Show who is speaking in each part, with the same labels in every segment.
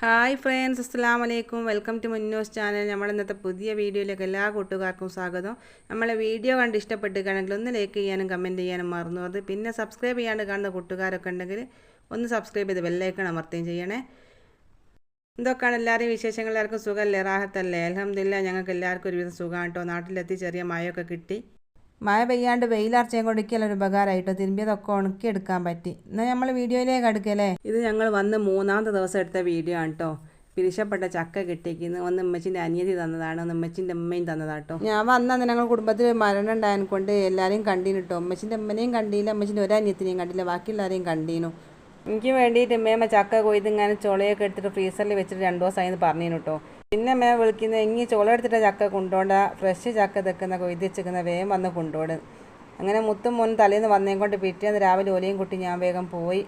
Speaker 1: Hi friends അസ്സാം വലൈക്കും welcome to Munoz channel നമ്മൾ ഇന്നത്തെ പുതിയ വീഡിയോയിലേക്ക് എല്ലാ കൂട്ടുകാർക്കും സ്വാഗതം. നമ്മളെ വീഡിയോ കണ്ട് ഇഷ്ടപ്പെട്ടുകയാണെങ്കിൽ ഒന്ന് ലൈക്ക് ചെയ്യാനും കമന്റ് ചെയ്യാനും മറന്നു അത് പിന്നെ സബ്സ്ക്രൈബ് ചെയ്യാണ്ട് കാണുന്ന കൂട്ടുകാരൊക്കെ ഉണ്ടെങ്കിൽ ഒന്ന് സബ്സ്ക്രൈബ് ചെയ്ത് ബെല്ലൈക്കൺ അമർത്തുകയും ചെയ്യണേ. എന്തൊക്കെയാണ് എല്ലാവരെയും വിശേഷങ്ങൾ? എല്ലാവർക്കും സുഖമല്ലേ? റാഹത്തല്ലേ? അലഹമില്ല ഞങ്ങൾക്ക് എല്ലാവർക്കും ഒരുവിധം സുഖമാണ് കേട്ടോ. നാട്ടിലെത്തി ചെറിയ മഴയൊക്കെ കിട്ടി. മഴ പെയ്യാണ്ട് വെയിലർച്ചയും കൊടുക്കൽ ഒരു ഉപകാരമായിട്ടോ തിരുമ്പിയതൊക്കെ ഉണക്കി എടുക്കാൻ പറ്റി. എന്നാൽ നമ്മൾ വീഡിയോയിലേക്ക് അടുക്കല്ലേ ഇത് ഞങ്ങൾ വന്ന് മൂന്നാമത്തെ ദിവസം എടുത്ത വീഡിയോ ആണ് കേട്ടോ പിരിശപ്പെട്ട ചക്ക കിട്ടിയിരിക്കുന്നത് ഒന്ന് ഉമ്മച്ചിന്റെ അനിയതി തന്നതാണ്. ഒന്ന് ഉമ്മച്ചിന്റെ അമ്മയും തന്നതാട്ടോ. ഞാൻ വന്ന ഞങ്ങൾ കുടുംബത്തിൽ മരണം ഉണ്ടായതിനെ കൊണ്ട് എല്ലാവരെയും കണ്ടീനിട്ടോ കേട്ടോ ഉമ്മച്ചിന്റെ അമ്മനെയും കണ്ടില്ല. ഉമ്മച്ചിന്റെ ഒരു അനിയത്തിനെയും കണ്ടില്ല. ബാക്കിയുള്ളവരെയും കണ്ടീനു. എനിക്ക് വേണ്ടിയിട്ട് മേമ ചക്ക കൊയ്ത് ഇങ്ങനെ ചുളയൊക്കെ എടുത്തിട്ട് ഫ്രീസറിൽ വെച്ചിട്ട് രണ്ടു ദിവസമായി പറഞ്ഞു കേട്ടോ പിന്നെ അമ്മ വിളിക്കുന്ന ഇങ്ങി ചുള എടുത്തിട്ട് ചക്ക കൊണ്ടുപോണ്ട ഫ്രഷ് ചക്ക തെക്കുന്ന കൊയ്ത് വെച്ചിരിക്കുന്ന വേഗം വന്ന് കൊണ്ടുപോട് അങ്ങനെ മുത്തും മോൻ തലേന്ന് വന്നേം കൊണ്ട് പിറ്റേന്ന് രാവിലെ ഒലയും കുട്ടി ഞാൻ വേഗം പോയി.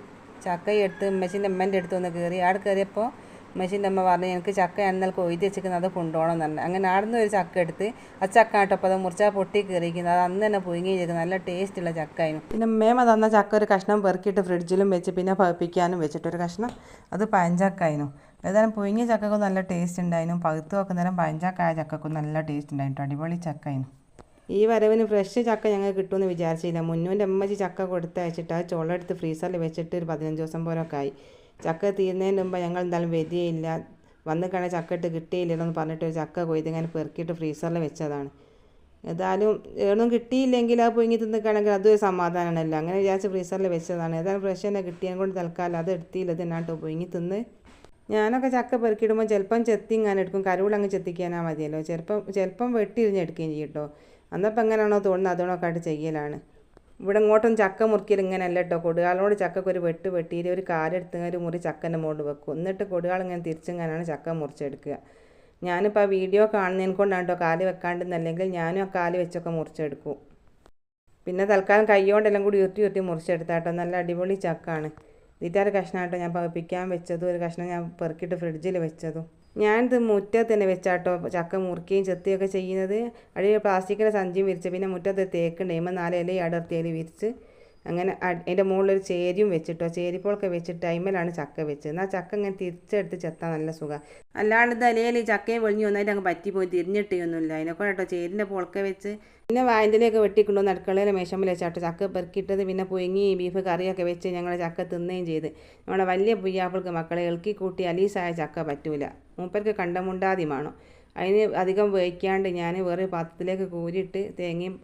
Speaker 1: ചക്ക എടുത്ത് ഉമ്മച്ചിന്റെ അമ്മേന്റെ അടുത്ത് വന്ന് കയറി ആടെ കയറിയപ്പോൾ ഉമ്മച്ചിന്റെ അമ്മ പറഞ്ഞു എനിക്ക് ചക്ക എന്നാൽ കൊയ്ത് വെച്ചിരിക്കുന്നത് അത് കൊണ്ടുപോകണം എന്ന് പറഞ്ഞു. അങ്ങനെ ആടുന്ന് ഒരു ചക്ക എടുത്ത് ആ ചക്ക ആട്ടപ്പോൾ അത് മുറിച്ചാൽ പൊട്ടി കയറിയിരിക്കുന്നത് അത് അന്ന് തന്നെ പുഴുങ്ങിയിരിക്കുന്നത് നല്ല ടേസ്റ്റുള്ള ചക്കായിരുന്നു പിന്നെ മേമ തന്ന ചക്ക ഒരു കഷ്ണം പെറുക്കിയിട്ട് ഫ്രിഡ്ജിലും വെച്ച് പിന്നെ പഴുപ്പിക്കാനും വെച്ചിട്ടൊരു കഷ്ണം. അത് പഴഞ്ചക്കായിരുന്നു. ഏതായാലും പുഴുങ്ങിയ ചക്കക്കും നല്ല ടേസ്റ്റ് ഉണ്ടായിരുന്നു. പഴുത്ത് വെക്കുന്നേരം പഴഞ്ചക്കായ ചക്കക്കും നല്ല ടേസ്റ്റ് ഉണ്ടായിരുന്നു. അടിപൊളി ചക്കായിരുന്നു. ഈ വരവിന് ഫ്രഷ് ചക്ക ഞങ്ങൾ കിട്ടുമെന്ന് വിചാരിച്ചില്ല. മുന്നൂന്റെ അമ്മച്ചി ചക്ക കൊടുത്തയച്ചിട്ട് ആ ചോളെടുത്ത് ഫ്രീസറിൽ വെച്ചിട്ട് ഒരു പതിനഞ്ച് ദിവസം പോലൊക്കെ ആയി. ചക്ക തീരുന്നതിന് മുമ്പ് ഞങ്ങൾ എന്തായാലും വരികയില്ല. വന്ന് കഴിഞ്ഞാൽ ചക്ക ഇട്ട് കിട്ടിയില്ലെന്ന് പറഞ്ഞിട്ട് ഒരു ചക്ക കൊയ്ത് ഇങ്ങനെ പെറുക്കിയിട്ട് ഫ്രീസറിൽ വെച്ചതാണ്. ഏതായാലും ഏതൊന്നും കിട്ടിയില്ലെങ്കിൽ ആ പൊങ്ങി തിന്നിക്കുകയാണെങ്കിൽ അതൊരു സമാധാനമാണല്ലോ. അങ്ങനെ വിചാരിച്ച് ഫ്രീസറിൽ വെച്ചതാണ്. ഏതായാലും ഫ്രഷ് തന്നെ കിട്ടിയത് കൊണ്ട് തൽക്കാലം അത് എടുത്തില്ല. ഇത് എന്നാട്ടോ പൊങ്ങി തിന്ന് ഞാനൊക്കെ ചക്ക പെറുക്കിയിടുമ്പോൾ ചിലപ്പം ചെത്തി ഇങ്ങനെ എടുക്കും. കരുവിളങ്ങ് ചെത്തിക്കാനാ മതിയല്ലോ. ചിലപ്പം ചിലപ്പം വെട്ടിരിഞ്ഞെടുക്കുകയും ചെയ്യും കേട്ടോ. അന്നപ്പം എങ്ങനെയാണോ തോന്നുന്നത് അതുകൊണ്ടൊക്കെ ആയിട്ട് ചെയ്യലാണ്. ഇവിടെ ഇങ്ങോട്ടും ചക്ക മുറിക്കൽ ഇങ്ങനെ അല്ല കേട്ടോ കൊടുകാലോട് ചക്കക്ക് ഒരു വെട്ട് വെട്ടിയിട്ട് ഒരു കാലെടുത്ത് ഒരു മുറി ചക്കന്റെ മുകളിൽ വെക്കും. എന്നിട്ട് കൊടുകാൾ ഇങ്ങനെ തിരിച്ചിങ്ങനെയാണ് ചക്ക മുറിച്ചെടുക്കുക. ഞാനിപ്പോൾ ആ വീഡിയോ കാണുന്നതിനെ കൊണ്ടാണ് കേട്ടോ കാൽ വെക്കാണ്ടെന്നല്ലെങ്കിൽ ഞാനും ആ കാൽ വെച്ചൊക്കെ മുറിച്ചെടുക്കും. പിന്നെ തൽക്കാലം കയ്യോണ്ടെല്ലാം കൂടി ഉരുത്തി ഉരുത്തി മുറിച്ചെടുത്താട്ടോ നല്ല അടിപൊളി ചക്കാണ്. ഇതിന്റെ ഒരു കഷ്ണമായിട്ടോ ഞാൻ പകപ്പിക്കാൻ വെച്ചതും ഒരു കഷ്ണം ഞാൻ പെറുക്കിയിട്ട് ഫ്രിഡ്ജിൽ വെച്ചതും. ഞാനിത് മുറ്റത്ത് തന്നെ വെച്ചാട്ടോ ചക്ക മുറിക്കുകയും ചെത്തുകയൊക്കെ ചെയ്യുന്നത്. അടിയിൽ പ്ലാസ്റ്റിക്കിന്റെ സഞ്ചിയും വിരിച്ച് പിന്നെ മുറ്റത്ത് തേക്കുണ്ട് ഇമ്മ നാല് ഇല അടർത്തിയിൽ വിരിച്ച് അങ്ങനെ അതിന്റെ മുകളിലൊരു ചേരിയും വെച്ചിട്ടോ. ചേരിപ്പോളൊക്കെ വെച്ചിട്ട് അയിമലാണ് ചക്ക വെച്ചത്. ആ ചക്ക ഇങ്ങനെ തിരിച്ചെടുത്ത് ചെത്താൻ നല്ല സുഖം. അല്ലാണ്ട് തലയിൽ ഈ ചക്കയും പൊളിഞ്ഞു വന്നായിട്ട് അങ്ങ് പറ്റിപ്പോയി. തിരിഞ്ഞിട്ടൊന്നുമില്ല അതിനൊക്കെ കേട്ടോ. ചേരിന്റെ പൊളക്കെ വെച്ച് പിന്നെ വായന്തിലേക്ക് വെട്ടിക്കൊണ്ടുവന്ന് അടുക്കളയിലെ മേശമ്മിൽ വെച്ചാട്ടോ. ചക്ക പെറുക്കിയിട്ടത് പിന്നെ പുയങ്ങി ബീഫ് കറിയൊക്കെ വെച്ച് ഞങ്ങൾ ചക്ക തിന്നുകയും ചെയ്ത്. നമ്മുടെ വലിയ പുയ്യാപ്പിൾക്ക് മക്കളെ ഇളക്കി കൂട്ടി അലീസായ ചക്ക പറ്റൂല. മൂപ്പർക്ക് കണ്ടമുണ്ടാതിമാണോ അതിന് അധികം വേവിക്കാണ്ട് ഞാൻ വേറെ പാത്രത്തിലേക്ക് കൂരിയിട്ട് തേങ്ങയും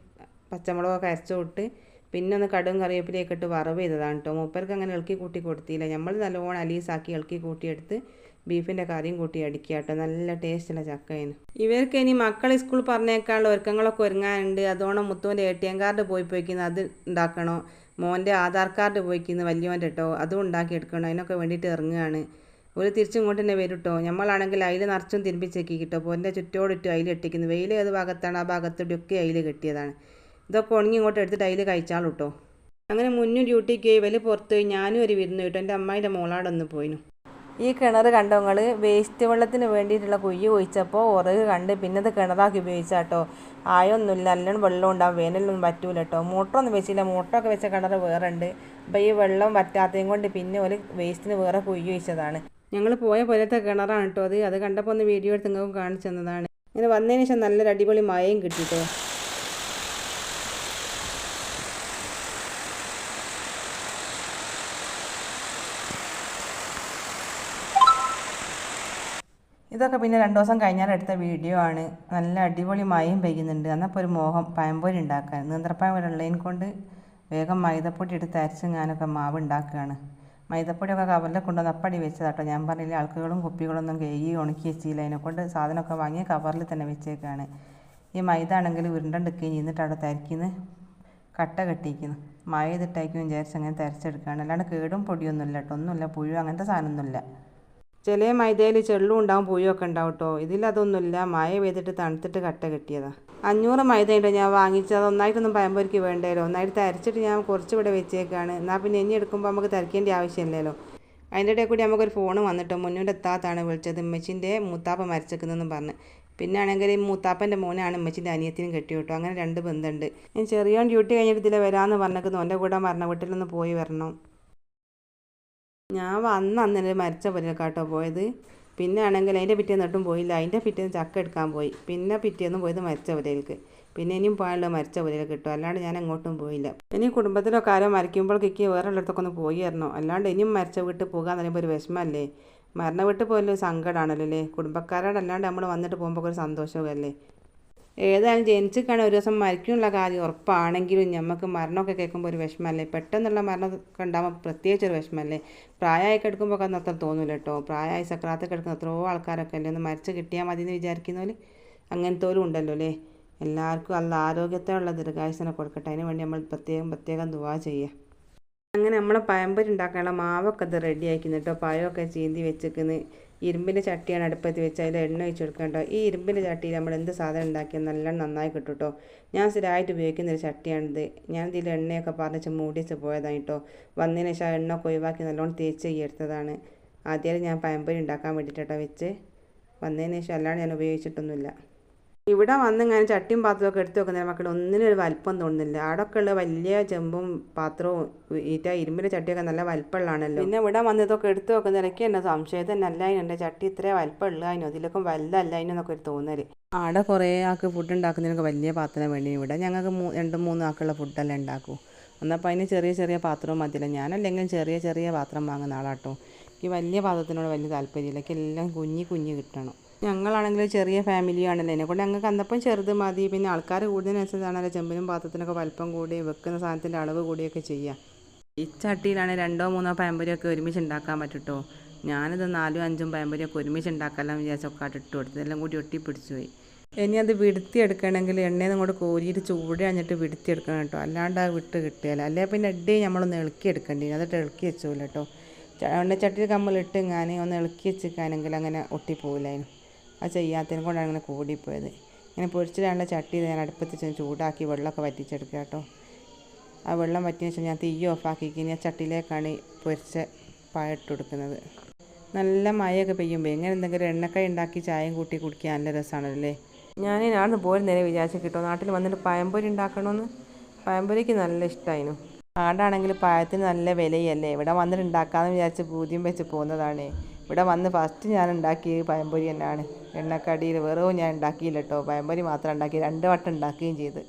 Speaker 1: പച്ചമുളകൊക്കെ അരച്ചു വിട്ട് പിന്നെ ഒന്ന് കടും കറിവേപ്പിലേക്ക് ഇട്ട് വറവ് ചെയ്തതാണ് കേട്ടോ മൂപ്പർക്ക് അങ്ങനെ ഇളക്കി കൂട്ടി കൊടുത്തില്ല. നമ്മൾ നല്ലോണം അലീസാക്കി ഇളക്കി കൂട്ടിയെടുത്ത് ബീഫിന്റെ കറിയും കൂട്ടി അടിക്കുക കേട്ടോ നല്ല ടേസ്റ്റുള്ള ചക്കയാണ്. ഇവർക്ക് ഇനി മക്കൾ സ്കൂൾ പറഞ്ഞേക്കാനുള്ള ഒരുക്കങ്ങളൊക്കെ ഒരുങ്ങാനുണ്ട്. അതോണം മുത്തുവിന്റെ എ ടി എം കാർഡ് പോയി പോയിക്കുന്നത് അത് ഉണ്ടാക്കണോ. മോന്റെ ആധാർ കാർഡ് പോയിക്കുന്നത് വലിയവന്റെ കേട്ടോ അതും ഉണ്ടാക്കി എടുക്കണം. അതിനൊക്കെ വേണ്ടിയിട്ട് ഇറങ്ങുകയാണ്. ഒരു തിരിച്ചും ഇങ്ങോട്ട് തന്നെ വരും കേട്ടോ നമ്മളാണെങ്കിൽ അതിൽ നിറച്ചും തിരുമ്പിച്ചേക്കി കിട്ടോ അപ്പോൾ എന്റെ ചുറ്റോടിട്ട് അതിൽ ഇട്ടിക്കുന്നു വെയിൽ ഏത് ഭാഗത്താണ്? ആ ഭാഗത്തോടെയൊക്കെ അതിൽ കെട്ടിയതാണ്. ഇതൊക്കെ ഉണങ്ങി ഇങ്ങോട്ട് എടുത്തിട്ട് അതിൽ കഴിച്ചാളും കേട്ടോ അങ്ങനെ മുന്നും ഡ്യൂട്ടിക്ക് പോയി വലിയ പുറത്ത് പോയി ഞാനും ഒരു വിരുന്ന് കിട്ടും എന്റെ അമ്മായിന്റെ മോളാടൊന്ന് പോയിനു. ഈ കിണർ കണ്ടവങ്ങൾ വേസ്റ്റ് വെള്ളത്തിന് വേണ്ടിയിട്ടുള്ള കുയ്യ് ഒഴിച്ചപ്പോൾ ഉറക് കണ്ട് പിന്നെ അത് കിണറാക്കി ഉപയോഗിച്ചാട്ടോ ആയൊന്നുമില്ല നല്ലോണം വെള്ളം ഉണ്ടാവും വേനലൊന്നും പറ്റൂല കേട്ടോ മോട്ടറൊന്നും വെച്ചില്ല മോട്ടറൊക്കെ വെച്ച കിണർ വേറെ ഉണ്ട് അപ്പോൾ ഈ വെള്ളം പറ്റാത്തതും കൊണ്ട് പിന്നെ ഒരു വേസ്റ്റിന് വേറെ കുയ്യ് ഒഴിച്ചതാണ് ഞങ്ങൾ പോയ പോലത്തെ കിണറാണ് കേട്ടോ അത്. അത് കണ്ടപ്പോൾ ഒന്ന് വീഡിയോ എടുത്ത് നിങ്ങൾക്ക് കാണിച്ചു തന്നതാണ്. ഇങ്ങനെ വന്നതിന് ശേഷം നല്ലൊരു അടിപൊളി മഴയും കിട്ടിട്ടോ ഇതൊക്കെ പിന്നെ രണ്ട് ദിവസം കഴിഞ്ഞാൽ എടുത്ത വീഡിയോ ആണ്. നല്ല അടിപൊളി മയം പെയ്യുന്നുണ്ട്. എന്നപ്പോൾ ഒരു മോഹം പഴംപൊരി ഉണ്ടാക്കാൻ. നീന്തപ്പഴം ഉള്ളതിനെ കൊണ്ട് വേഗം മൈദപ്പൊടി എടുത്ത് അരച്ച് ഞാനൊക്കെ മാവ് ഉണ്ടാക്കുകയാണ്. മൈദപ്പൊടിയൊക്കെ കവറിൽ കൊണ്ടുവന്ന് അപ്പടി വെച്ചതാട്ടോ. ഞാൻ പറഞ്ഞില്ല ആൾക്കുകളും കുപ്പികളൊന്നും കഴുകി ഉണക്കി വെച്ചില്ല. അതിനെക്കൊണ്ട് സാധനമൊക്കെ വാങ്ങി കവറിൽ തന്നെ വെച്ചേക്കാണ്. ഈ മൈദ ആണെങ്കിൽ ഉരുണ്ടെടുക്കുകയും ചെയ്യുന്നിട്ട് അവിടെ തരക്കിന്ന്. കട്ട കെട്ടിക്കുന്നു. മഴ ചെയ്തിട്ടായിരിക്കും വിചാരിച്ച് അങ്ങനെ തരച്ചെടുക്കുകയാണ്. അല്ലാണ്ട് കേടും പൊടിയൊന്നുമില്ല കേട്ടോ. ഒന്നുമില്ല. പുഴു അങ്ങനത്തെ സാധനമൊന്നുമില്ല. ചില മൈദയിൽ ചെള്ളും ഉണ്ടാവും പുഴുവൊക്കെ ഉണ്ടാവും കേട്ടോ ഇതിലതൊന്നുമില്ല മഴ പെയ്തിട്ട് തണുത്തിട്ട് കട്ട കെട്ടിയതാ. അഞ്ഞൂറ് മൈദ ഉണ്ട് ഞാൻ വാങ്ങിച്ചത് ഒന്നായിട്ടൊന്നും പഴംപൊരിക്ക് വേണ്ടല്ലോ ഒന്നായിട്ട് തരച്ചിട്ട് ഞാൻ കുറച്ച് ഇവിടെ വെച്ചേക്കാണ്. എന്നാൽ പിന്നെ ഇനി എടുക്കുമ്പോൾ നമുക്ക് തരക്കേണ്ട ആവശ്യമില്ലല്ലോ. അതിന്റെ ഇടയിൽ കൂടി നമുക്കൊരു ഫോൺ വന്നിട്ടോ മുന്നോട്ട് എത്താത്താണ് വിളിച്ചത്. ഉമ്മച്ചിന്റെ മൂത്താപ്പ മരിച്ചേക്കുന്നതെന്ന് പറഞ്ഞ്. പിന്നെ ആണെങ്കിൽ മൂത്താപ്പന്റെ മോനാണ് ഉമ്മച്ചിന്റെ അനിയത്തിനും കെട്ടി കിട്ടും അങ്ങനെ രണ്ട് ബന്ധമുണ്ട് ഞാൻ ചെറിയ ഡ്യൂട്ടി കഴിഞ്ഞിട്ട് ഇതിലെ വരാമെന്ന് പറഞ്ഞേക്കുന്നു. എന്റെ കൂടെ മരണ വീട്ടിലൊന്ന് പോയി വരണം. ഞാൻ വന്ന അന്നേരം മരിച്ച കേട്ടോ പോയത്. പിന്നെ ആണെങ്കിൽ അതിന്റെ പിറ്റേന്ന് ഒട്ടും പോയില്ല. അതിന്റെ പിറ്റേന്ന് ചക്ക എടുക്കാൻ പോയി. പിന്നെ പിറ്റേന്ന് പോയത് മരിച്ച പുരയിലേക്ക് പിന്നെ ഇനിയും പോയാലോ മരിച്ച പുരയിൽ കിട്ടും. അല്ലാണ്ട് ഞാൻ എങ്ങോട്ടും പോയില്ല. ഇനി കുടുംബത്തിലൊക്കെ ആരോ മരിക്കുമ്പോഴേക്ക് വേറെ ഉള്ളിടത്തൊക്കെ ഒന്ന് പോയി തരണോ അല്ലാണ്ട് ഇനിയും മരിച്ച വീട്ടിൽ പോകുക എന്ന് പറയുമ്പോൾ ഒരു വിഷമമല്ലേ? മരണ വീട്ടിൽ ഒരു സങ്കടമാണല്ലോ അല്ലേ? കുടുംബക്കാരോടല്ലാണ്ട് നമ്മൾ വന്നിട്ട് പോകുമ്പോൾ ഒരു സന്തോഷമല്ലേ? ഏതായാലും ജനിച്ചിക്കാണ് ഒരു ദിവസം മരിക്കുന്നുള്ള കാര്യം ഉറപ്പാണെങ്കിലും ഞമ്മക്ക് മരണമൊക്കെ കേൾക്കുമ്പോൾ ഒരു വിഷമല്ലേ പെട്ടെന്നുള്ള മരണം ഒക്കെ ഉണ്ടാകുമ്പോൾ പ്രത്യേകിച്ച് ഒരു വിഷമല്ലേ പ്രായമായി കിടക്കുമ്പോൾ ഒക്കെ അത്ര തോന്നില്ല കേട്ടോ. പ്രായമായി സക്രാത്ത് കിടക്കുന്ന എത്രയോ ആൾക്കാരൊക്കെ അല്ലേ? ഒന്ന് മരിച്ച് കിട്ടിയാൽ മതി എന്ന് വിചാരിക്കുന്നവർ അങ്ങനത്തോലും ഉണ്ടല്ലോ അല്ലേ? എല്ലാവർക്കും നല്ല ആരോഗ്യത്തോടുള്ള ദീർഘായുസനെ കൊടുക്കട്ടെ. അതിന് വേണ്ടി നമ്മൾ പ്രത്യേകം പ്രത്യേകം ദുവാ ചെയ്യുക. അങ്ങനെ നമ്മളെ പഴംപൊരി ഉണ്ടാക്കാനുള്ള മാവൊക്കെ ഇത് റെഡി ആക്കുന്നു കേട്ടോ. പഴമൊക്കെ ചീന്തി വെച്ചിരിക്കുന്നത് ഇരുമ്പിന്റെ ചട്ടിയാണ് അടുപ്പത്ത് വെച്ച് അതിൽ എണ്ണ ഒഴിച്ച് കൊടുക്കേണ്ടോ ഈ ഇരുമ്പിന്റെ ചട്ടിയിൽ നമ്മൾ എന്ത് സാധനം ഉണ്ടാക്കിയാൽ നല്ല നന്നായി കിട്ടും കേട്ടോ. ഞാൻ സ്ഥിരമായിട്ട് ഉപയോഗിക്കുന്ന ഒരു ചട്ടിയാണിത്. ഞാൻ ഇതിൽ എണ്ണയൊക്കെ പറഞ്ഞിച്ച് മൂടിച്ച് പോയതാണ് കേട്ടോ. വന്നതിന് ശേഷം എണ്ണ ഒഴിവാക്കി നല്ലോണം തേച്ച് എടുത്തതാണ്. ആദ്യമായിട്ട് ഞാൻ പഴംപൊരി ഉണ്ടാക്കാൻ വേണ്ടിയിട്ടോ വെച്ച്. വന്നതിന് ശേഷം അല്ലാണ്ട് ഞാൻ ഉപയോഗിച്ചിട്ടൊന്നുമില്ല. ഇവിടെ വന്ന് ഇങ്ങനെ ചട്ടിയും പാത്രമൊക്കെ എടുത്ത് വെക്കുന്ന മക്കൾ ഒന്നിനും ഒരു വലിപ്പം തോന്നുന്നില്ല. അവിടെയൊക്കെ ഉള്ള വലിയ ചെമ്പും പാത്രവും ഈറ്റ ഇരുമ്പിന്റെ ചട്ടിയൊക്കെ നല്ല വലിപ്പമുള്ളതാണല്ലോ. പിന്നെ ഇവിടെ വന്ന് ഇതൊക്കെ എടുത്ത് വെക്കുന്ന ഇടയ്ക്ക് എന്നെ സംശയം? തന്നെ അല്ല എന്റെ ചട്ടി ഇത്രേ വലിപ്പമുള്ള അതിനോ ഇതിലൊക്കെ വലുതല്ല അതിനൊക്കെ ഒരു തോന്നൽ അവിടെ കുറേ ആൾക്ക് ഫുഡ് ഉണ്ടാക്കുന്നതിനൊക്കെ വലിയ പാത്രം വേണ്ടി. ഇവിടെ ഞങ്ങൾക്ക് മൂ രണ്ട് മൂന്ന് ആൾക്കുള്ള ഫുഡെല്ലാം ഉണ്ടാക്കൂ. എന്നപ്പോൾ അതിന് ചെറിയ ചെറിയ പാത്രവും മതിയില്ല. ഞാനല്ലെങ്കിലും ചെറിയ ചെറിയ പാത്രം വാങ്ങുന്ന ആളാട്ടോ. എനിക്ക് വലിയ പാത്രത്തിനോട് വലിയ താല്പര്യമില്ല. എനിക്ക് എല്ലാം കുഞ്ഞി കുഞ്ഞി കിട്ടണം. ഞങ്ങളാണെങ്കിൽ ചെറിയ ഫാമിലിയാണല്ലോ എന്നെ കൊണ്ട് ഞങ്ങൾക്ക് അന്നപ്പം ചെറുത് മതി. പിന്നെ ആൾക്കാർ കൂടുന്നതിനനുസരിച്ചാണല്ലോ ചെമ്പിനും പാത്രത്തിനൊക്കെ വലിപ്പം കൂടി വെക്കുന്ന സാധനത്തിന്റെ അളവ് കൂടിയൊക്കെ ചെയ്യാം. ഈ ചട്ടിയിലാണ് രണ്ടോ മൂന്നോ പഴംപൊരിയൊക്കെ ഒരുമിച്ച് ഉണ്ടാക്കാൻ പറ്റുട്ടോ. ഞാനത് നാലും അഞ്ചും പഴംപൊരിയൊക്കെ ഒരുമിച്ച് ഉണ്ടാക്കാമെന്ന് വിചാരിച്ചൊക്കെ ഇട്ട് കൊടുത്തു എല്ലാം കൂടി ഒട്ടിപ്പിടിച്ചു പോയി. ഇനി അത് വിടുത്തിയെടുക്കണമെങ്കിൽ എണ്ണയിൽ നിന്ന് ഇങ്ങോട്ട് കോരിയിട്ട് ചൂട് കഴിഞ്ഞിട്ട് വിടുത്തിയെടുക്കണം കേട്ടോ. അല്ലാണ്ട് ആ വിട്ട് കിട്ടിയാൽ അല്ലെങ്കിൽ പിന്നെ എഡേ നമ്മളൊന്ന് ഇളക്കി എടുക്കേണ്ടി അതിട്ട് ഇളക്കി വെച്ചോളൂ കേട്ടോ. എണ്ണച്ചട്ടിയിൽ കമ്മലിട്ട് ഞാൻ ഒന്ന് ഇളക്കി വെച്ചിരിക്കാനെങ്കിൽ അങ്ങനെ ഒട്ടിപ്പോവില്ലായിരുന്നു. അത് ചെയ്യാത്തതിനെ കൊണ്ടാണ് ഇങ്ങനെ കൂടിപ്പോയത്. ഇങ്ങനെ പൊരിച്ചിടാനുള്ള ചട്ടി ഞാൻ അടുപ്പത്ത് ചൂടാക്കി വെള്ളമൊക്കെ വറ്റിച്ചെടുക്കുക കേട്ടോ. ആ വെള്ളം വറ്റിയ ശേഷം ഞാൻ തീ ഓഫാക്കി ആക്കി ആ ചട്ടിയിലേക്കാണ് പൊരിച്ച പഴം ഇട്ട് കൊടുക്കുന്നത്. നല്ല മഴയൊക്കെ പെയ്യുമ്പോൾ എങ്ങനെ എന്തെങ്കിലും എണ്ണക്കായ ഉണ്ടാക്കി ചായയും കൂട്ടി കുടിക്കാൻ നല്ല രസമാണല്ലേ? ഞാൻ നാട്ടിൽ പോരുന്നേരെ വിചാരിച്ചു കിട്ടും. നാട്ടിൽ വന്നിട്ട് പഴംപൊരി ഉണ്ടാക്കണമെന്ന് പഴംപൊരിക്ക് നല്ല ഇഷ്ടമായിരുന്നു ആടാണെങ്കിൽ പായത്തിന് നല്ല വിലയല്ലേ? ഇവിടെ വന്നിട്ട് ഉണ്ടാക്കാമെന്ന് വിചാരിച്ച് പൂതിയും വെച്ച് പോകുന്നതാണ്. ഇവിടെ വന്ന് ഫസ്റ്റ് ഞാൻ ഉണ്ടാക്കിയത് പഴംപൊരി തന്നെയാണ്. എണ്ണക്കടിയിൽ വെറും ഞാൻ ഉണ്ടാക്കിയില്ല കേട്ടോ പഴംപൊരി മാത്രം ഉണ്ടാക്കി രണ്ട് വട്ടം ഉണ്ടാക്കുകയും ചെയ്ത്.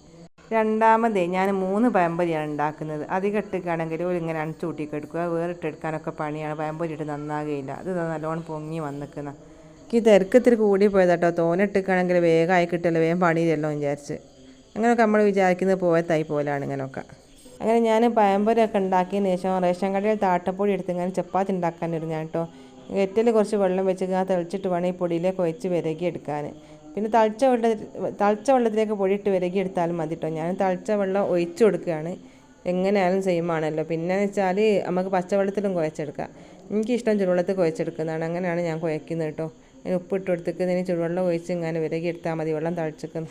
Speaker 1: രണ്ടാമതേ ഞാൻ മൂന്ന് പഴംപൊരിയാണ് ഉണ്ടാക്കുന്നത്. അധികം ഇട്ടിക്കാണെങ്കിൽ ഒരു ഇങ്ങനെ അണച്ചു കൂട്ടിക്കെടുക്കുക വേറിട്ടെടുക്കാനൊക്കെ പണിയാണ്. പഴംപൊരി ഇട്ട് നന്നാകുകയില്ല അത് നല്ലോണം പൊങ്ങി വന്നിക്കുന്ന. എനിക്ക് തിരക്കത്തിൽ കൂടി പോയതാട്ടോ തോനിട്ടിക്കാണെങ്കിൽ വേഗമായി കിട്ടില്ല വേഗം പണിയില്ലല്ലോ വിചാരിച്ച്. അങ്ങനെയൊക്കെ നമ്മൾ വിചാരിക്കുന്നത് പോയത്തായി പോലാണ് ഇങ്ങനെയൊക്കെ അങ്ങനെ ഞാൻ പഴംപൊരിയൊക്കെ ഉണ്ടാക്കിയതിന് ശേഷം റേഷൻ കടയിൽ താട്ടപ്പൊടി എടുത്ത് ഇങ്ങനെ ചപ്പാത്തി ഉണ്ടാക്കാൻ ഞാൻ കേട്ടോ ഗെറ്റിൽ കുറച്ച് വെള്ളം വെച്ച് ആ തിളച്ചിട്ട് വേണം ഈ പൊടിയിലേക്ക് വെച്ച് വിരകി എടുക്കാൻ. പിന്നെ തളിച്ച വെള്ള തളിച്ച വെള്ളത്തിലേക്ക് പൊടിയിട്ട് വിരകി എടുത്താലും മതി കേട്ടോ ഞാൻ തളിച്ച വെള്ളം ഒഴിച്ചു കൊടുക്കുകയാണ്. എങ്ങനെയായാലും സെയിം ആണല്ലോ. പിന്നെ വെച്ചാൽ നമുക്ക് പച്ചവെള്ളത്തിലും കുഴച്ചെടുക്കാം. എനിക്കിഷ്ടം ചുടുവെള്ളത്തിൽ കുഴച്ചെടുക്കുന്നതാണ്. അങ്ങനെയാണ് ഞാൻ കുഴക്കുന്നത് കേട്ടോ അതിന് ഉപ്പിട്ട് കൊടുത്തിട്ട് ചുടുവെള്ളം ഒഴിച്ച് ഇങ്ങനെ വിരകി എടുത്താൽ മതി. വെള്ളം തളിച്ചിക്കുന്നു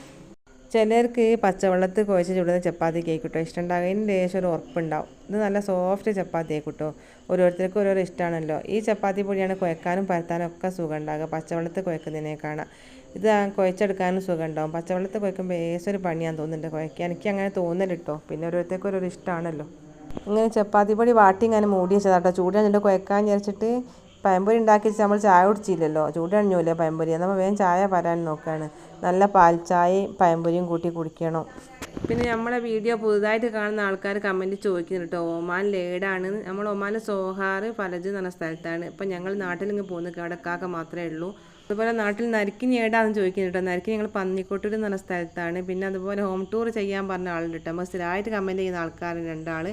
Speaker 1: ചിലർക്ക് പച്ചവെള്ളത്തിൽ കുഴച്ച് ചുടുന്ന ചപ്പാത്തി കേൾക്കിട്ടോ ഇഷ്ടം ഉണ്ടാകും അതിന് ലേശം ഒരു ഉറപ്പുണ്ടാവും. ഇത് നല്ല സോഫ്റ്റ് ചപ്പാത്തി ആയിക്കോട്ടോ. ഓരോരുത്തർക്കും ഓരോരോ ഇഷ്ടമാണല്ലോ. ഈ ചപ്പാത്തി പൊടിയാണ് കുഴക്കാനും പരത്താനും ഒക്കെ സുഖം ഉണ്ടാകുക പച്ചവെള്ളത്തിൽ കുഴക്കുന്നതിനെ കാണാം ഇത് കുഴച്ചെടുക്കാനും സുഖം ഉണ്ടാവും പച്ചവെള്ളത്തിൽ കുഴക്കുമ്പോൾ ഏസൊരു പണിയാന്ന് തോന്നുന്നുണ്ട്. കുഴക്കാൻ എനിക്ക് അങ്ങനെ തോന്നലിട്ടോ. പിന്നെ ഓരോരുത്തർക്കും ഓരോ ഇഷ്ടമാണല്ലോ. ഇങ്ങനെ ചപ്പാത്തി പൊടി വാട്ടി ഇങ്ങനെ മൂടി വെച്ചതാട്ടോ. ചൂട് കഴിഞ്ഞിട്ട് കുഴക്കാൻ വിചാരിച്ചിട്ട് പഴംപൊരി ഉണ്ടാക്കി നമ്മൾ ചായ കുടിച്ചില്ലല്ലോ. ചൂട് കഴിഞ്ഞൂല്ലേ പഴംപൊരി നമ്മൾ വേഗം ചായ വരാൻ നോക്കുകയാണ് നല്ല പാൽ ചായയും പഴംപൊരിയും കൂട്ടി കുടിക്കണം. പിന്നെ നമ്മളെ വീഡിയോ പുതുതായിട്ട് കാണുന്ന ആൾക്കാർ കമന്റ് ചോദിക്കുന്നുണ്ട് കേട്ടോ ഒമാൻ ലേഡാണ്. നമ്മൾ ഒമാൻ സോഹാർ ഫലജ് എന്ന് പറഞ്ഞ സ്ഥലത്താണ്. ഇപ്പം ഞങ്ങൾ നാട്ടിൽ ഇങ്ങ് പോകുന്നത് മാത്രമേ ഉള്ളൂ. അതുപോലെ നാട്ടിൽ നരിക്കിനി ഏടാന്ന് ചോദിക്കുന്നുണ്ട് കേട്ടോ നരിക്കിനി ഞങ്ങൾ പന്നിക്കോട്ടൂർ എന്ന് പറഞ്ഞ സ്ഥലത്താണ്. പിന്നെ അതുപോലെ ഹോം ടൂർ ചെയ്യാൻ പറഞ്ഞ ആളുണ്ട് കേട്ടോ നമ്മൾ സ്ഥിരമായിട്ട് കമന്റ് ചെയ്യുന്ന ആൾക്കാർ രണ്ടാൾ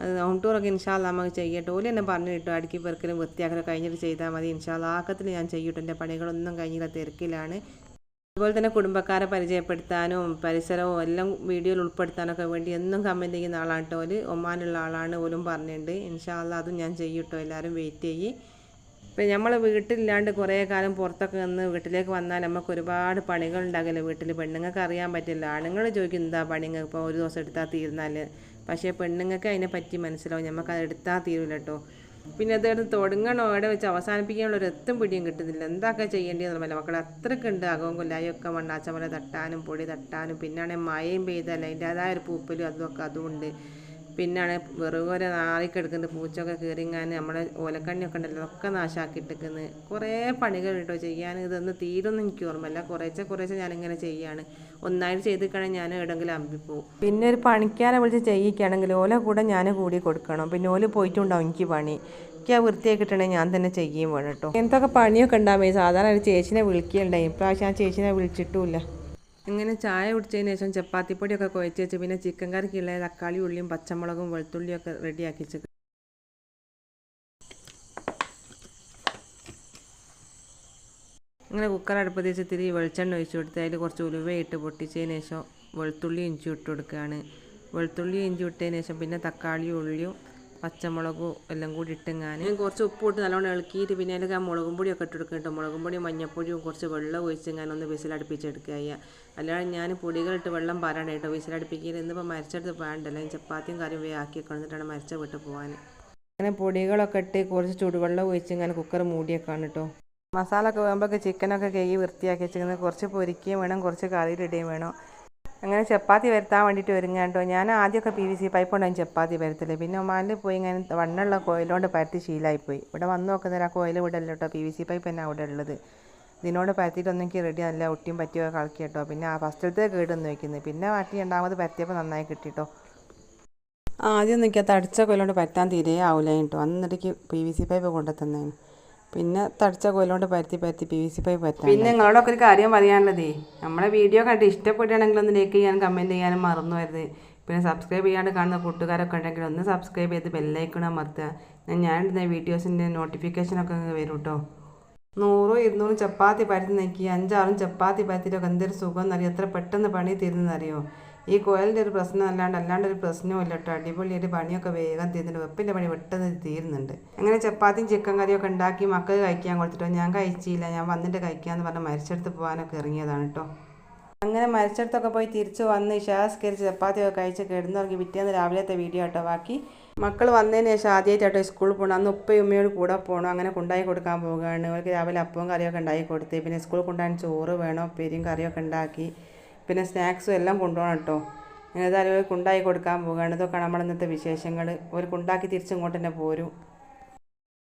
Speaker 1: ഹോം ടൂറൊക്കെ ഇൻഷാല്ല നമുക്ക് ചെയ്യട്ടെ. ഓൽ എന്നെ പറഞ്ഞു കിട്ടും അടുക്കി പെറുക്കലും വൃത്തിയാക്കലും കഴിഞ്ഞിട്ട് ചെയ്താൽ മതി. ഇൻഷാല്ല ആക്കത്തിൽ ഞാൻ ചെയ്യട്ടെ എന്റെ പണികളൊന്നും കഴിഞ്ഞില്ല തിരക്കിലാണ്. അതുപോലെ തന്നെ കുടുംബക്കാരെ പരിചയപ്പെടുത്താനും പരിസരവും എല്ലാം വീഡിയോയിൽ ഉൾപ്പെടുത്താനൊക്കെ വേണ്ടി എന്നും കമന്റ് ചെയ്യുന്ന ആളാണ് കേട്ടോ ഒമാനുള്ള ആളാണ് ഓലും പറഞ്ഞിട്ടുണ്ട് ഇൻഷാല്ല അതും ഞാൻ ചെയ്യട്ടോ എല്ലാവരും വെയിറ്റ് ചെയ്യ്. ഇപ്പം നമ്മൾ വീട്ടിലില്ലാണ്ട് കുറേ കാലം പുറത്തൊക്കെ നിന്ന് വീട്ടിലേക്ക് വന്നാൽ നമുക്ക് ഒരുപാട് പണികൾ ഉണ്ടാകില്ല വീട്ടിൽ പെണ്ണുങ്ങൾക്ക് അറിയാൻ പറ്റില്ല. ആണുങ്ങൾ ചോദിക്കും എന്താ പണിങ്ങൾ ഇപ്പോൾ ഒരു ദിവസം എടുത്താൽ തീർന്നാൽ പക്ഷേ പെണ്ണുങ്ങൾക്ക് അതിനെ പറ്റി മനസ്സിലാവും. നമുക്ക് അത് എടുത്താൽ തീരില്ല കേട്ടോ പിന്നെ അതെടുത്ത് തുടങ്ങണോ? അവിടെ വെച്ച് അവസാനിപ്പിക്കാനുള്ള ഒരു എത്തും പിടിയും കിട്ടുന്നില്ല. എന്താക്കുക ചെയ്യേണ്ടതെന്നല്ല മക്കളെ അത്രയ്ക്ക് ഉണ്ട് അകവും കൊല്ലായൊക്കെ മണ്ണാച്ചമല തട്ടാനും പൊടി തട്ടാനും. പിന്നാണെങ്കിൽ മഴയും പെയ്താൽ അതിന്റെതായ ഒരു പൂപ്പലും അതുമൊക്കെ അതുമുണ്ട് പിന്നാണ് വെറുതെ നാറിക്കെടുക്കുന്നത് പൂച്ചൊക്കെ കീറിങ്ങാൻ നമ്മുടെ ഓലക്കണ്ണിയൊക്കെ ഉണ്ടല്ലോ ഒക്കെ നാശാക്കിയിട്ടിരിക്കുന്നത് കുറേ പണികൾ കേട്ടോ ചെയ്യാൻ? ഇതൊന്നും തീരൊന്നും എനിക്ക് ഓർമ്മയില്ല. കുറേശ്ശെ കുറേശ്ശെ ഞാനിങ്ങനെ ചെയ്യാണ്. ഒന്നായിട്ട് ചെയ്ത് കഴിഞ്ഞാൽ ഞാൻ എവിടെയെങ്കിലും അമ്പിപ്പോവും. പിന്നെ ഒരു പണിക്കാരെ വിളിച്ച് ചെയ്യിക്കുകയാണെങ്കിൽ ഓല കൂടെ ഞാൻ കൂടി കൊടുക്കണം. പിന്നെ ഓൽ പോയിട്ടുണ്ടാവും എനിക്ക് പണി. എനിക്ക് ആ വൃത്തിയാക്കിയിട്ടുണ്ടെങ്കിൽ ഞാൻ തന്നെ ചെയ്യുകയും വേണം കേട്ടോ. എന്തൊക്കെ പണിയൊക്കെ ഉണ്ടാകുമ്പോൾ സാധാരണ ഒരു ചേച്ചിനെ വിളിക്കുകയുണ്ടായി ഇപ്രാവശ്യം ആ ചേച്ചിനെ വിളിച്ചിട്ടുമില്ല. ഇങ്ങനെ ചായ കുടിച്ചതിന് ശേഷം ചപ്പാത്തിപ്പൊടിയൊക്കെ കുഴച്ച് വെച്ച് പിന്നെ ചിക്കൻ കറിക്കുള്ള തക്കാളി ഉള്ളിയും പച്ചമുളകും വെളുത്തുള്ളിയും ഒക്കെ റെഡിയാക്കി വെച്ച്. ഇങ്ങനെ കുക്കർ അടുപ്പത്ത് വെച്ച് ഇത്തിരി വെളിച്ചെണ്ണ ഒഴിച്ചു കൊടുത്ത് അതിൽ കുറച്ച് ഉലുവയിട്ട് പൊട്ടിച്ചതിന് ശേഷം വെളുത്തുള്ളി ഇഞ്ചി ഇട്ട് കൊടുക്കുകയാണ്. വെളുത്തുള്ളി ഇഞ്ചി ഇട്ടതിന് ശേഷം പിന്നെ തക്കാളിയും ഉള്ളിയും പച്ചമുളകും എല്ലാം കൂടി ഇട്ടെങ്ങാൻ കുറച്ച് ഉപ്പ് ഇട്ട് നല്ലോണം ഇളക്കിയിട്ട് പിന്നെ അതിലേക്ക് ആ മുളകും പൊടിയൊക്കെ ഇട്ട് കേട്ടോ. മുളകും പൊടിയും മഞ്ഞപ്പൊടിയും കുറച്ച് വെള്ളം ഒഴിച്ചെങ്ങാൻ ഒന്ന് വിസിലടുപ്പിച്ചെടുക്കുക അല്ലാതെ ഞാൻ പൊടികളിട്ട് വെള്ളം പാരാണ് കേട്ടോ. വിസിലടുപ്പിക്കുന്നത് ഇന്നിപ്പോൾ മരിച്ചെടുത്ത് വേണ്ടല്ലോ ചപ്പാത്തിയും കറിയും വേ ആക്കി വെക്കണമെന്നിട്ടാണ് മരിച്ച വിട്ട് പോകാൻ അങ്ങനെ പൊടികളൊക്കെ ഇട്ട് കുറച്ച് ചൂടുവെള്ളം ഒഴിച്ച് ഇങ്ങനെ കുക്കർ മൂടിയൊക്കെയാണ് കേട്ടോ. മസാല ഒക്കെ വേകുമ്പോൾ ചിക്കനൊക്കെ കഴുകി വൃത്തിയാക്കി വെച്ചിരിക്കുന്നത്. കുറച്ച് പൊരിക്കുകയും വേണം. കുറച്ച് കറിയിലിടുകയും വേണം. അങ്ങനെ ചപ്പാത്തി വരുത്താൻ വേണ്ടിയിട്ട് ഒരുങ്ങാണ്ടോ ഞാൻ ആദ്യമൊക്കെ പി വി സി പൈപ്പ് കൊണ്ടാണ് ചപ്പാത്തി വരുത്തൽ പിന്നെ ഒമാനിൽ പോയി ഇങ്ങനെ വണ്ണുള്ള കോയിലുകൊണ്ട് പരത്തി ശീലമായിപ്പോയി ഇവിടെ വന്ന് നോക്കുന്നേരം ആ കോയിൽ ഇവിടെ അല്ല കേട്ടോ. പി വി സി പൈപ്പ് തന്നെ അവിടെ ഉള്ളത്. ഇതിനോട് പരത്തിയിട്ടൊന്നും എനിക്ക് റെഡി നല്ല ഒട്ടിയും പറ്റിയോ കളക്കി കേട്ടോ. പിന്നെ ആ ഫസ്റ്റത്തെ കേടൊന്നും വയ്ക്കുന്നത് പിന്നെ വാട്ടി രണ്ടാമത് പരത്തിയപ്പോൾ നന്നായി കിട്ടിട്ടോ. ആദ്യം നിൽക്കുക തടിച്ച കൊല്ലോണ്ട് പറ്റാൻ തീരെ ആവില്ല കേട്ടോ അന്നിടയ്ക്ക് പി വി സി പൈപ്പ് കൊണ്ടു തന്നേന്. പിന്നെ തടിച്ച കൊല്ലോണ്ട് പരത്തി പരത്തി പി വി സി പൈപ്പ് പിന്നെ നിങ്ങളോടൊക്കെ ഒരു കാര്യം പറയാനുള്ളതേ നമ്മളെ വീഡിയോ കണ്ട് ഇഷ്ടപ്പെട്ടാണെങ്കിൽ ഒന്ന് ലൈക്ക് ചെയ്യാനും കമന്റ് ചെയ്യാനും മറന്നു വരുത് പിന്നെ സബ്സ്ക്രൈബ് ചെയ്യാണ്ട് കാണുന്ന കൂട്ടുകാരൊക്കെ ഉണ്ടെങ്കിൽ ഒന്ന് സബ്സ്ക്രൈബ് ചെയ്ത് ബെല്ലൈക്കണം അമർത്തുക. ഞാൻ ഇടുന്ന വീഡിയോസിന്റെ നോട്ടിഫിക്കേഷനൊക്കെ വരും കേട്ടോ നൂറും ഇരുന്നൂറും ചപ്പാത്തി പരത്തി നോക്കി അഞ്ചാറും ചപ്പാത്തി പരത്തിയിട്ടൊക്കെ എന്തൊരു സുഖം എന്നറിയോ? എത്ര പെട്ടെന്ന് പണി തീരുന്നറിയോ ഈ കോയലിന്റെ ഒരു പ്രശ്നം അല്ലാണ്ട് അല്ലാണ്ട് ഒരു പ്രശ്നവും ഇല്ല കേട്ടോ. അടിപൊളിയായിട്ട് പണിയൊക്കെ വേഗം തീരുന്നുണ്ട് വെപ്പിന്റെ പണി പെട്ടെന്ന് തീരുന്നുണ്ട് അങ്ങനെ ചപ്പാത്തിയും ചിക്കൻ കറിയൊക്കെ ഉണ്ടാക്കി മക്കൾ കഴിക്കാൻ കൊടുത്തിട്ടോ. ഞാൻ കഴിച്ചില്ല. ഞാൻ വന്നിട്ട് കഴിക്കാമെന്ന് പറഞ്ഞ് മരിച്ചെടുത്ത് പോകാനൊക്കെ ഇറങ്ങിയതാണ് കേട്ടോ. അങ്ങനെ മരിച്ചെടുത്തൊക്കെ പോയി തിരിച്ചു വന്ന് ഇഷാസ്കരിച്ച് ചപ്പാത്തിയൊക്കെ കഴിച്ച് കിടന്നുറങ്ങി പിറ്റേന്ന് രാവിലത്തെ വീഡിയോ കേട്ടോ. ബാക്കി മക്കൾ വന്നതിന് ശേഷം ആദ്യമായിട്ടോ സ്കൂളിൽ പോകണം അന്ന് ഉപ്പയും ഉമ്മയോട് കൂടെ പോകണം അങ്ങനെ കൊണ്ടായി കൊടുക്കാൻ പോവുകയാണ്. അവർക്ക് രാവിലെ അപ്പവും കറിയൊക്കെ ഉണ്ടാക്കി കൊടുത്ത്. പിന്നെ സ്കൂളിൽ കൊണ്ടുപോകാൻ ചോറ് വേണം? ഉപ്പേരിയും കറിയൊക്കെ ഉണ്ടാക്കി. പിന്നെ സ്നാക്സും എല്ലാം കൊണ്ടുപോകണം കേട്ടോ ഇങ്ങനെ ഏതായാലും ഒരു കൊടുക്കാൻ പോവുകയാണ്. ഇതൊക്കെ നമ്മുടെ ഇന്നത്തെ വിശേഷങ്ങൾ ഒരു കുണ്ടാക്കി തിരിച്ചിങ്ങോട്ട് തന്നെ പോരും.